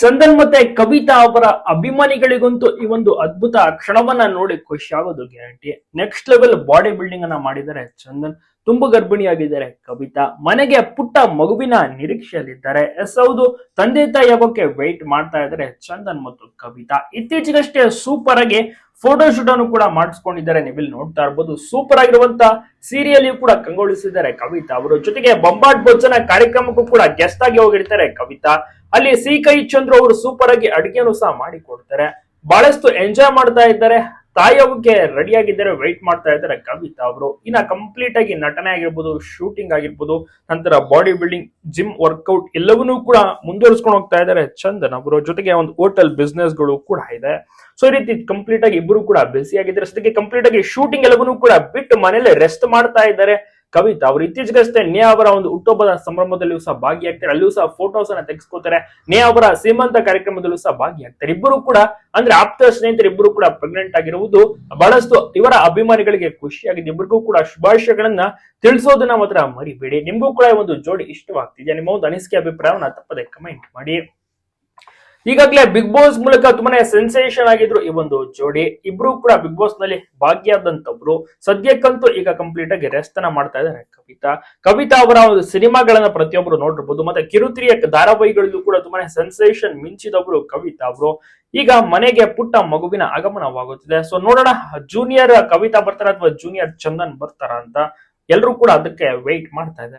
ಚಂದನ್ ಮತ್ತೆ ಕವಿತಾ ಅವರ ಅಭಿಮಾನಿಗಳಿಗಂತೂ ಈ ಒಂದು ಅದ್ಭುತ ಕ್ಷಣವನ್ನ ನೋಡಿ ಖುಷಿ ಆಗೋದು guarantee. Next level body building ಅನ್ನ ಮಾಡಿದ್ದಾರೆ ಚಂದನ್. ತುಂಬಾ ಗರ್ಭಿಣಿಯಾಗಿದ್ದಾರೆ ಕವಿತಾ. ಮನೆಗೆ ಪುಟ್ಟ ಮಗುವಿನ ನಿರೀಕ್ಷೆಯಲ್ಲಿದ್ದಾರೆ. ಎಸ್, ಹೌದು, ತಂದೆ ತಾಯಿ ಆಗೋಕೆ ವೆಯ್ಟ್ ಮಾಡ್ತಾ ಇದ್ದಾರೆ ಚಂದನ್ ಮತ್ತು ಕವಿತಾ. ಇತ್ತೀಚೆಗಷ್ಟೇ ಸೂಪರ್ ಆಗಿ ಫೋಟೋ ಶೂಟ್ ಅನ್ನು ಕೂಡ ಮಾಡಿಸ್ಕೊಂಡಿದ್ದಾರೆ. ನೀವಿಲ್ಲಿ ನೋಡ್ತಾ ಇರ್ಬೋದು ಸೂಪರ್ ಆಗಿರುವಂತ ಸೀರಿಯಲ್ ಕೂಡ ಕಂಗೊಳಿಸಿದ್ದಾರೆ ಕವಿತಾ ಅವರು. ಜೊತೆಗೆ ಬೊಂಬಾಟ್ ಭೋಜನ ಕಾರ್ಯಕ್ರಮಕ್ಕೂ ಕೂಡ ಗೆಸ್ಟ್ ಆಗಿ ಹೋಗಿರ್ತಾರೆ ಕವಿತಾ. ಅಲ್ಲಿ ಸಿ ಕೈ ಚಂದ್ರು ಅವರು ಸೂಪರ್ ಆಗಿ ಅಡುಗೆಯನ್ನು ಸಹ ಮಾಡಿಕೊಡ್ತಾರೆ. ಬಹಳಷ್ಟು ಎಂಜಾಯ್ ಮಾಡ್ತಾ ಇದ್ದಾರೆ. ತಾಯಿಯವಕ್ಕೆ ರೆಡಿ ಆಗಿದ್ದಾರೆ ವೆಯ್ಟ್ ಮಾಡ್ತಾ ಇದ್ದಾರೆ ಕವಿತಾ ಅವರು. ಇನ್ನ ಕಂಪ್ಲೀಟ್ ಆಗಿ ನಟನೆ ಆಗಿರ್ಬೋದು ಶೂಟಿಂಗ್ ಆಗಿರ್ಬೋದು, ನಂತರ ಬಾಡಿ ಬಿಲ್ಡಿಂಗ್ ಜಿಮ್ ವರ್ಕೌಟ್ ಎಲ್ಲವನ್ನೂ ಕೂಡ ಮುಂದುವರಿಸ್ಕೊಂಡು ಹೋಗ್ತಾ ಇದ್ದಾರೆ ಚಂದನ್ ಅವರು. ಜೊತೆಗೆ ಒಂದು ಹೋಟೆಲ್ ಬಿಸ್ನೆಸ್ಗಳು ಕೂಡ ಇದೆ. ಸೊ ಈ ರೀತಿ ಕಂಪ್ಲೀಟ್ ಆಗಿ ಇಬ್ಬರು ಕೂಡ ಬಿಸಿ ಆಗಿದ್ದಾರೆ. ಜೊತೆಗೆ ಕಂಪ್ಲೀಟ್ ಆಗಿ ಶೂಟಿಂಗ್ ಎಲ್ಲವನ್ನೂ ಕೂಡ ಬಿಟ್ಟು ಮನೇಲೆ ರೆಸ್ಟ್ ಮಾಡ್ತಾ ಇದ್ದಾರೆ. ಕವಿತಾ ಅವರು ಇತ್ತೀಚೆಗಷ್ಟೇ ನೇಹಾ ಅವರ ಒಂದು ಹುಟ್ಟುಹಬ್ಬದ ಸಂಭ್ರಮದಲ್ಲಿಯೂ ಸಹ ಭಾಗಿಯಾಗ್ತಾರೆ. ಅಲ್ಲಿಯೂ ಸಹ ಫೋಟೋಸ್ ಅನ್ನ ತೆಗೆಸ್ಕೋತಾರೆ ನೇಹಾ ಅವರ ಸೀಮಂತ ಕಾರ್ಯಕ್ರಮದಲ್ಲೂ ಸಹ ಭಾಗಿಯಾಗ್ತಾರೆ. ಇಬ್ಬರು ಕೂಡ ಅಂದ್ರೆ ಆಪ್ತ ಸ್ನೇಹಿತರು ಇಬ್ಬರು ಕೂಡ ಪ್ರೆಗ್ನೆಂಟ್ ಆಗಿರುವುದು ಬಹಳಷ್ಟು ಇವರ ಅಭಿಮಾನಿಗಳಿಗೆ ಖುಷಿಯಾಗಿದೆ. ಇಬ್ಬರಿಗೂ ಕೂಡ ಶುಭಾಶಯಗಳನ್ನ ತಿಳಿಸೋದನ್ನ ಮಾತ್ರ ಮರಿಬೇಡಿ. ನಿಮಗೂ ಕೂಡ ಒಂದು ಜೋಡಿ ಇಷ್ಟವಾಗ್ತಿದೆ. ನಿಮ್ಮ ಒಂದು ಅನಿಸಿಕೆ, ಅಭಿಪ್ರಾಯವನ್ನ ತಪ್ಪದೆ ಕಮೆಂಟ್ ಮಾಡಿ. ಈಗಾಗಲೇ ಬಿಗ್ ಬಾಸ್ ಮೂಲಕ ತುಂಬಾನೇ ಸೆನ್ಸೇಷನ್ ಆಗಿದ್ರು ಈ ಒಂದು ಜೋಡಿ. ಇಬ್ರು ಕೂಡ ಬಿಗ್ ಬಾಸ್ನಲ್ಲಿ ಭಾಗಿಯಾದಂತವ್ರು. ಸದ್ಯಕ್ಕಂತೂ ಈಗ ಕಂಪ್ಲೀಟ್ ಆಗಿ ರೆಸ್ಟ್ ಅನ್ನ ಮಾಡ್ತಾ ಇದ್ದಾರೆ ಕವಿತಾ. ಕವಿತಾ ಅವರ ಒಂದು ಸಿನಿಮಾಗಳನ್ನ ಪ್ರತಿಯೊಬ್ಬರು ನೋಡಿರ್ಬೋದು ಮತ್ತೆ ಕಿರುತಿರಿಯ ಧಾರಾವಾಹಿಗಳಲ್ಲೂ ಕೂಡ ತುಂಬಾನೇ ಸೆನ್ಸೇಷನ್ ಮಿಂಚಿದವರು ಕವಿತಾ ಅವರು. ಈಗ ಮನೆಗೆ ಪುಟ್ಟ ಮಗುವಿನ ಆಗಮನವಾಗುತ್ತಿದೆ. ಸೊ ನೋಡೋಣ ಜೂನಿಯರ್ ಕವಿತಾ ಬರ್ತಾರ ಅಥವಾ ಜೂನಿಯರ್ ಚಂದನ್ ಬರ್ತಾರ ಅಂತ. ಎಲ್ಲರೂ ಕೂಡ ಅದಕ್ಕೆ ವೆಯ್ಟ್ ಮಾಡ್ತಾ ಇದ್ದಾರೆ.